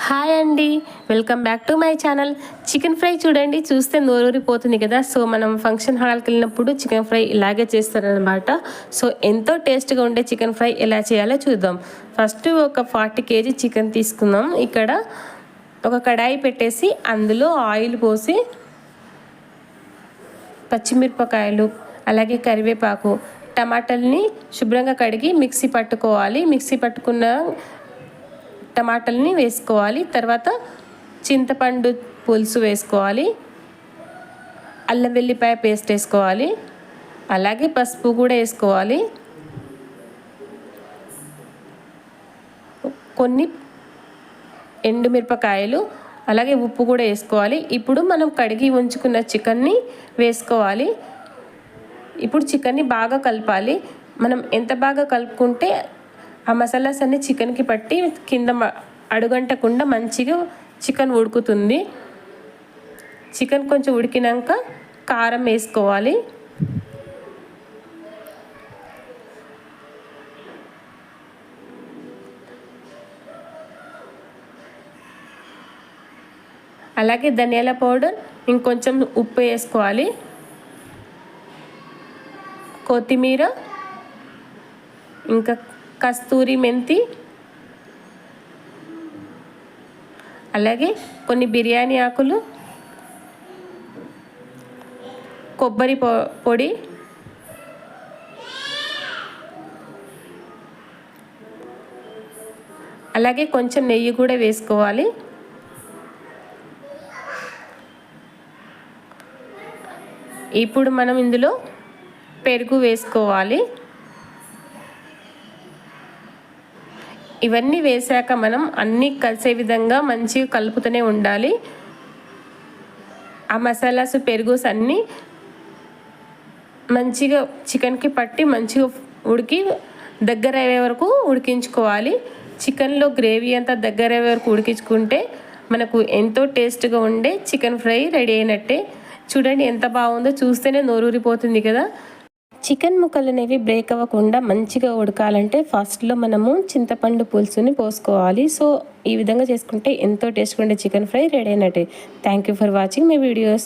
Hi అండి. Welcome back to my channel chicken fry చూడండి చూస్తే నోరూరిపోతుంది కదా. సో మనం ఫంక్షన్ హాల్కి వెళ్ళినప్పుడు చికెన్ ఫ్రై ఇలాగే చేస్తారనమాట సో ఎంతో టేస్ట్గా ఉండే చికెన్ ఫ్రై ఎలా చేయాలో చూద్దాం. ఫస్ట్ ఒక ఫార్టీ కేజీ చికెన్ తీసుకుందాం. ఇక్కడ ఒక కడాయి పెట్టేసి అందులో ఆయిల్ పోసి పచ్చిమిరపకాయలు అలాగే కరివేపాకు టమాటాలని శుభ్రంగా కడిగి మిక్సీ పట్టుకోవాలి. మిక్సీ పట్టుకున్న టమాటాలని వేసుకోవాలి. తర్వాత చింతపండు పులుసు వేసుకోవాలి. అల్లం వెల్లిపాయ పేస్ట్ వేసుకోవాలి. అలాగే పసుపు కూడా వేసుకోవాలి. కొన్ని ఎండుమిరపకాయలు అలాగే ఉప్పు కూడా వేసుకోవాలి. ఇప్పుడు మనం కడిగి ఉంచుకున్న చికెన్ని వేసుకోవాలి. ఇప్పుడు చికెన్ని బాగా కలపాలి. మనం ఎంత బాగా కలుపుకుంటే ఆ మసాలాస్ అన్ని చికెన్కి పట్టి కింద అడుగంటకుండా మంచిగా చికెన్ ఉడుకుతుంది. చికెన్ కొంచెం ఉడికినాక కారం వేసుకోవాలి. అలాగే ధనియాల పౌడర్ ఇంకొంచెం ఉప్పు వేసుకోవాలి. కొత్తిమీర ఇంకా కస్తూరి మెంతి అలాగే కొన్ని బిర్యానీ ఆకులు కొబ్బరి పొడి అలాగే కొంచెం నెయ్యి కూడా వేసుకోవాలి. ఇప్పుడు మనం ఇందులో పెరుగు వేసుకోవాలి. ఇవన్నీ వేసాక మనం అన్నీ కలిసే విధంగా మంచిగా కలుపుతూనే ఉండాలి. ఆ మసాలాస్ పెరుగుస్ అన్నీ మంచిగా చికెన్కి పట్టి మంచిగా ఉడికి దగ్గర అయ్యే వరకు ఉడికించుకోవాలి. చికెన్లో గ్రేవీ అంతా దగ్గర అయ్యే వరకు ఉడికించుకుంటే మనకు ఎంతో టేస్ట్గా ఉండే చికెన్ ఫ్రై రెడీ అయినట్టే. చూడండి ఎంత బాగుందో చూస్తేనే నోరూరిపోతుంది కదా. చికెన్ ముక్కలు అనేవి బ్రేక్ అవ్వకుండా మంచిగా ఉడకాలంటే ఫస్ట్లో మనము చింతపండు పులుసుని పోసుకోవాలి. సో ఈ విధంగా చేసుకుంటే ఎంతో టేస్ట్గా ఉండే చికెన్ ఫ్రై రెడీ అయినట్టే. Thank you for watching my videos